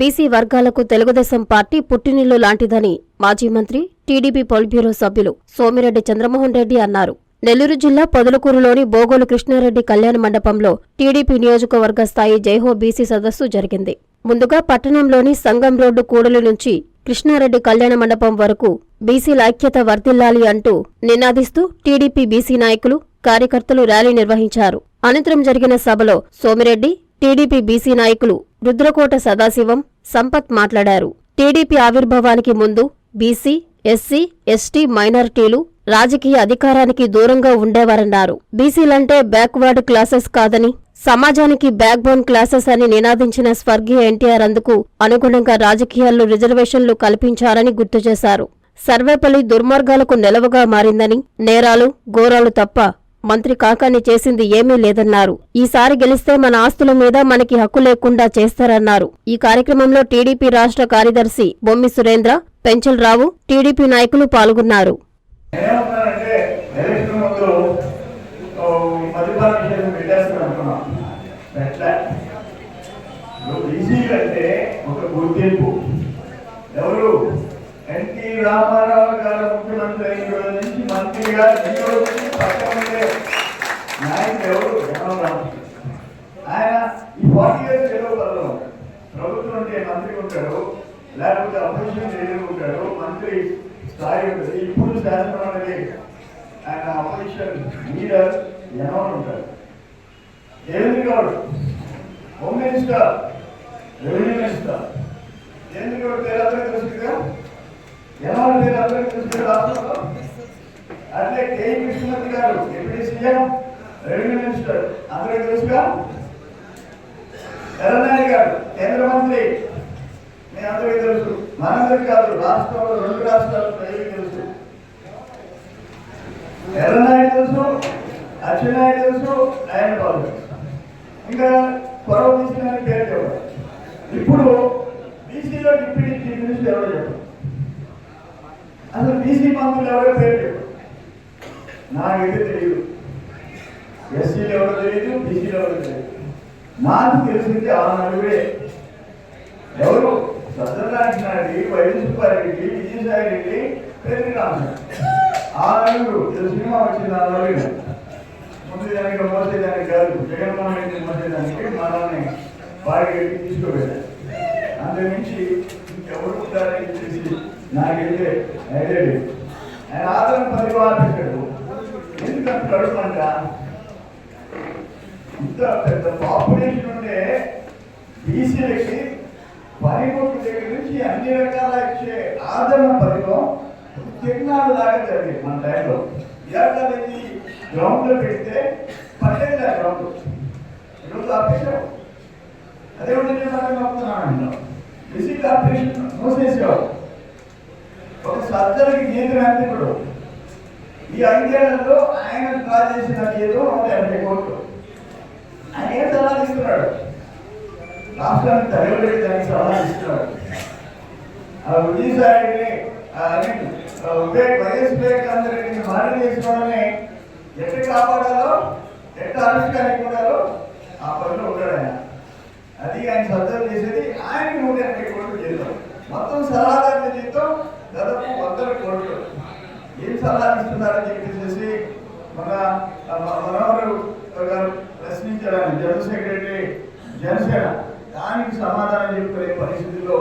BC వర్గాలకు Telugu Desam party పుట్టినిల్లు లాంటిదని మాజీ మంత్రి టీడీపీ పొలిట్బ్యూరో సభ్యులు సోమిరెడ్డి చంద్రమోహన్ రెడ్డి అన్నారు. నెల్లూరు జిల్లా పొదలకూరులోని బోగోలు కృష్ణారెడ్డి కళ్యాణ మండపంలో టీడీపీ నియోజకవర్గ స్థాయి జైహో బీసీ సదస్సు జరిగింది. ముందుగా పట్టణంలోని సంగం రోడ్డు కూడలి నుంచి కృష్ణారెడ్డి కళ్యాణ మండపం వరకు బీసీల ఐక్యత వర్ధిల్లాలి అంటూ నినాదిస్తూ టీడీపీ బీసీ నాయకులు కార్యకర్తలు ర్యాలీ నిర్వహించారు. అనంతరం జరిగిన సభలో సోమిరెడ్డి టీడీపీ బీసీ నాయకులు రుద్రకోట సదాశివం సంపత్ మాట్లాడారు. టీడీపీ ఆవిర్భావానికి ముందు బీసీ ఎస్సీ ఎస్టీ మైనారిటీలు రాజకీయ అధికారానికి దూరంగా ఉండేవారన్నారు. బీసీలంటే బ్యాక్వర్డ్ క్లాసెస్ కాదని సమాజానికి బ్యాక్బోన్ క్లాసెస్ అని నినాదించిన స్వర్గీయ ఎన్టీఆర్ అందుకు అనుగుణంగా రాజకీయాల్లో రిజర్వేషన్లు కల్పించారని గుర్తు చేశారు. సర్వేపల్లి దుర్మార్గాలకు నెలవుగా మారిందని నేరాలు ఘోరాలు తప్ప మంత్రి కాకాని చేసింది ఏమీ లేదన్నారు. ఈసారి గెలిస్తే మన ఆస్తుల మీద మనకి హక్కు లేకుండా చేస్తారన్నారు. ఈ కార్యక్రమంలో టీడీపీ రాష్ట్ర కార్యదర్శి బొమ్మి సురేంద్ర పెంచలరావు టీడీపీ నాయకులు పాల్గొన్నారు. ఎవరు? ఎన్టీ రామారావు గారు ముఖ్యమంత్రి అయిన రోజు నుంచి మంత్రిగా నాయకుడు ఎవరు జగన్ ఆయన ఈ ఫార్టీ ఇయర్స్ ఏదో ప్రభుత్వం మంత్రి ఉంటాడు లేకపోతే అపోజిషన్ లీడర్ ఉంటాడు మంత్రి స్థాయి ఉంటుంది ఇప్పుడు శాసనం అనేది ఆయన అపోజిషన్ లీడర్ జగన్ ఉంటాడు Devendra Goud home minister revenue minister Devendra పేరు అందరికీ తెలుసుగా జగన్ పేరు అందరికీ తెలుసు రాష్ట్రంలో అట్లే కే కృష్ణమూర్తి గారు డిప్యూటీ సీఎం రెవెన్యూ మినిస్టర్ అందరికీ తెలుసుగా? ఎర్రనాయుడు గారు కేంద్ర మంత్రి మీ అందరికీ తెలుసు. మనందరికీ కాదు రాష్ట్రంలో రెండు రాష్ట్రాలు ప్రజలకు తెలుసు. ఎర్రనాయుడు తెలుసు అచ్చెన్నాయుడు తెలుసు ఆయన బాబు ఇంకా పొరవ తీసిన పేరు చెప్పారు ఇప్పుడు బీసీలో డిప్యూటీ చీఫ్ మినిస్టర్ ఎవరు చెప్పారు అసలు బీసీ మంత్రులు ఎవరో పేరు చెప్పారు నాకైతే తెలియదు ఎస్సీలు ఎవరు తెలియదు బీసీలు ఎవరు తెలియదు నాకు తెలిసింది ఆ నలుగురే. ఎవరు? సత్యనారాయణ రెడ్డి వైఎస్ సుబ్బారెడ్డి విజయసాయి రెడ్డి పేరు ఆ నలుగురు. సినిమా వచ్చింది ఆ నలుగురు ముందు దానికి మోసేదానికి కాదు. జగన్మోహన్ రెడ్డి మోసేదానికి మనల్ని బాగా తీసుకోలేదు అందు నుంచి ఇంకెవరు ఉంటారని తెలిసి నాకైతే ఐడియా లేదు. ఆయన ఆదరణ పరివారం పెట్టాడు. ఎందుకంటే కడుపంట ఇంత పెద్ద పాపులేషన్ ఉంటే బీసీలకి పనిముట్టు దగ్గర నుంచి అన్ని రకాల ఇచ్చే ఆదరణ పథకం తిరునాడు దాకా జరిగింది మన టైంలో. ఏడాది గ్రౌండ్లో పెడితే పట్టేది ఆ గ్రౌండ్ ఈరోజు ఆపేసావు అదే ఉంటే నేను మనం చెప్తున్నాను బీసీ కార్పొరేషన్ మూసేసేవాడు. ఒక సర్జరీకి కేంద్ర ఇప్పుడు ఈ ఐదేళ్ళలో ఆయన డ్రా చేసిన ఏదో నూట ఎనభై కోట్లు. ఆయన ఏం సలహా ఇస్తున్నాడు రాష్ట్రానికి తరగబడి దానికి సలహా ఇస్తున్నాడు ఆ విజయసాయిని వైఎస్ వివేకానంద రెడ్డిని మాటలు చేసుకోవడమే ఎట్లా కాపాడాలో ఎట్లా ఆవిష్కరించాలో ఆ పనిలో ఉన్నాడు ఆయన. అది ఆయన సర్జరీ చేసేది ఆయనకి నూట ఎనభై కోట్లు జీతం మొత్తం సలహాదారుల జీతం దాదాపు వందల కోట్లు సలహాలిస్తున్నారని సలహాలు ఇస్తున్నారని చెప్పేసి మన మనోహర్ గారు ప్రశ్నించారని జనరల్ సెక్రటరీ జనసేన దానికి సమాధానం చెప్పుకునే పరిస్థితుల్లో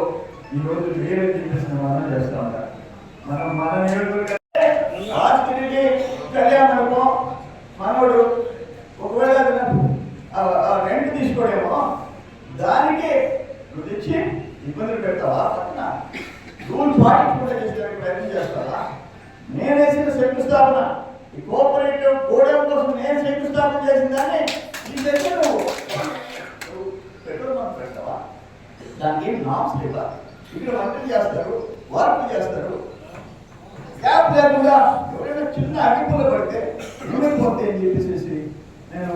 ఈరోజు రోజు వేరే చెప్పేసి సమాధానం చేస్తా ఉన్నారు. మనం మన నియోజకవర్గ ఆస్తిని కళ్యాణ మండపం మనోడు ఒకవేళ రెంట్ తీసుకోడేమో దానికి నువ్వు తెచ్చి ఇబ్బందులు పెడతావా? పక్కన రూల్ పాటించకుండా నేను వేసిన శంకుస్థాపన ఈ కోఆపరేటివ్ గోడౌన్ కోసం నేను శంకుస్థాపన చేసిన దాన్ని ఈ దగ్గర నువ్వు పెట్రోల్ బంక్ పెట్టవా దానికి ఏం నామ్స్ లేవా? ఇక్కడ వంటలు చేస్తారు వర్క్ చేస్తారు. గ్యాప్ లేకుండా ఎవరైనా చిన్న అగ్గిపుల్ల పడితే ఉండిపోతే అని చెప్పేసి నేను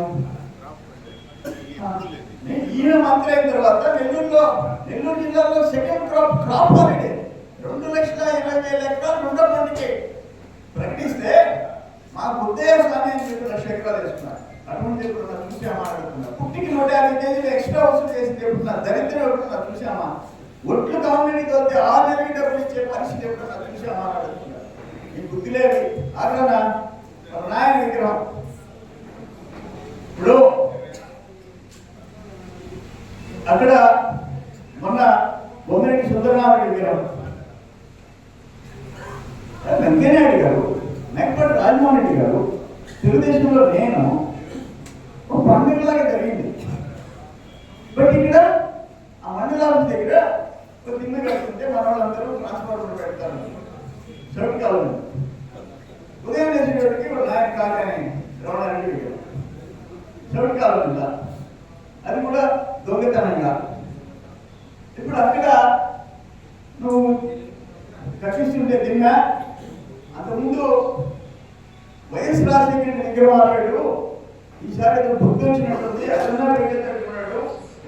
నేను ఈయన మంత్రి అయిన తర్వాత నెల్లూరులో నెల్లూరు జిల్లాలో సెకండ్ క్రాప్ క్రాప్ హాలిడే రెండు లక్షల అటువంటి చూసామా అడుగుతున్నారు పుట్టికి నూట యాభై కేజీలు ఎక్స్ట్రా వసూలు చేసి చెప్తున్నారు దరిద్రం చెప్తున్నారు చూసామా ఒట్లు గవర్నమెంట్కి వస్తే ఆరు నెలలకి డబ్బులు ఇచ్చే పరిస్థితి ఎప్పుడన్నా చూసామా అని అడుగుతున్నారు ఈ బుద్ధి లేదు అక్కడ నాయన విగ్రహం. ఇప్పుడు అక్కడ మొన్న బొమ్మిరెడ్డి సుందరనారాయణ విగ్రహం. వెంకయ్యనాయుడు గారు నెక్పటి రాజమోహన్ రెడ్డి గారు తెలుగుదేశంలో నేను పండుగలాగా జరిగింది. బట్ ఇక్కడ ఆ మండలా ఆఫీస్ దగ్గర ఒక తిన్న కడుతుంటే మన వాళ్ళందరూ ట్రాన్స్పోర్ట్ పెడతారు. చౌకకాలం ఉదయం చేసేటప్పటికి ఒక నాయకు కాకని రమణారెడ్డి విగ్రహం చౌకకాలం ఉందా? అది కూడా దొంగతనంగా. ఇప్పుడు అక్కడ నువ్వు కట్టిస్తుంటే తిన్నా అంతకుముందు వైఎస్ రాజశేఖర నిగ్రహాలు ఈసారి ఏదో బుద్ధి వచ్చినట్టుంది అదన్నా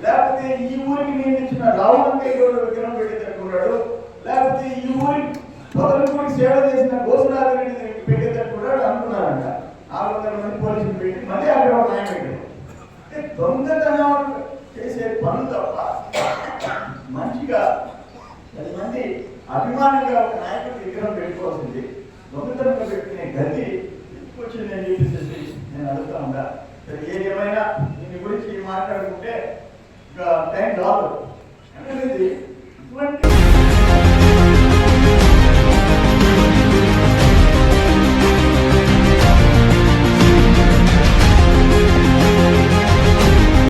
లేకపోతే ఈ ఊరికి నియమించిన రావులంకయ్య గౌడ విగ్రహం పెట్టేటట్టుకున్నాడు లేకపోతే ఈ ఊరికి పొదలకూడి సేవ చేసిన గోసునాథరెడ్డి పెట్టేటట్టుకున్నాడు అనుకున్నారంట. ఆరు వందల మంది పోలీసులు పెట్టి మళ్ళీ అక్కడ ఒక ఆయన పెట్టాడు దొంగతనం చేసే పనులు తప్ప మంచిగా పది మంది అభిమానిగా ఒక నాయకుడు విగ్రహం పెట్టుకోవాల్సింది. దొంగతనంగా పెట్టుకునే గది వచ్చింది నేను చూపించేసి నేను అడుగుతా ఉంటా ఏది ఏమైనా దీని గురించి మాట్లాడుకుంటే ఇంకా టైం రాదు. అనేది ఇటువంటి